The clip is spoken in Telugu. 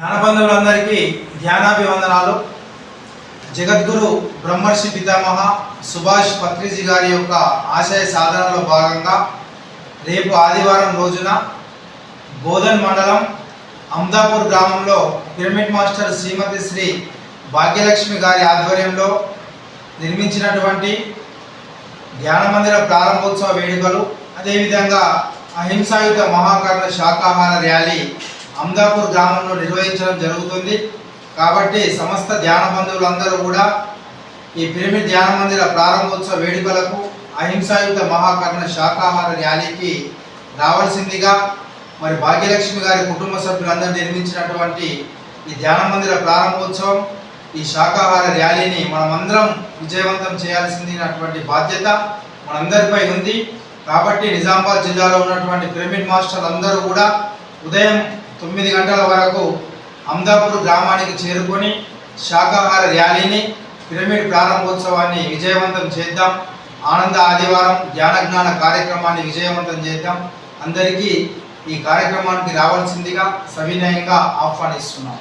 జ్ఞానబంధువులందరికీ జ్ఞానాభివందనాలు జగద్గురు బ్రహ్మర్షి పితామహ సుభాష్ పత్రిజీ గారి యొక్క ఆశయ సాధనలో భాగంగా రేపు ఆదివారం రోజున బోధన్ మండలం అమ్దాపూర్ గ్రామంలో పిరమిడ్ మాస్టర్ శ్రీమతి శ్రీ భాగ్యలక్ష్మి గారి ఆధ్వర్యంలో నిర్మించినటువంటి ధ్యానమందిర ప్రారంభోత్సవ వేడుకలు అదేవిధంగా అహింసాయుత మహాకరణ శాఖాహార ర్యాలీ అంగాపూర్ గ్రామంలో నిర్వహించడం జరుగుతుంది. కాబట్టి సమస్త ధ్యాన బంధువులందరూ కూడా ఈ పిరమిడ్ ధ్యాన మందిర ప్రారంభోత్సవ వేడుకలకు అహింసాయుత మహాకర్ణ శాకాహార ర్యాలీకి రావాల్సిందిగా మరి భాగ్యలక్ష్మి గారి కుటుంబ సభ్యులందరూ నిర్మించినటువంటి ఈ ధ్యాన మందిర ప్రారంభోత్సవం ఈ శాకాహార ర్యాలీని మనమందరం విజయవంతం చేయాల్సిందినటువంటి బాధ్యత మనందరిపై ఉంది. కాబట్టి నిజామాబాద్ జిల్లాలో ఉన్నటువంటి పిరమిడ్ మాస్టర్లు అందరూ కూడా ఉదయం తొమ్మిది గంటల వరకు అమ్దాపూర్ గ్రామానికి చేరుకొని శాకాహార ర్యాలీని పిరమిడ్ ప్రారంభోత్సవాన్ని విజయవంతం చేద్దాం. ఆనంద ఆదివారం జ్ఞానజ్ఞాన కార్యక్రమాన్ని విజయవంతం చేద్దాం. అందరికీ ఈ కార్యక్రమానికి రావాల్సిందిగా సవినయంగా ఆహ్వానిస్తున్నాం.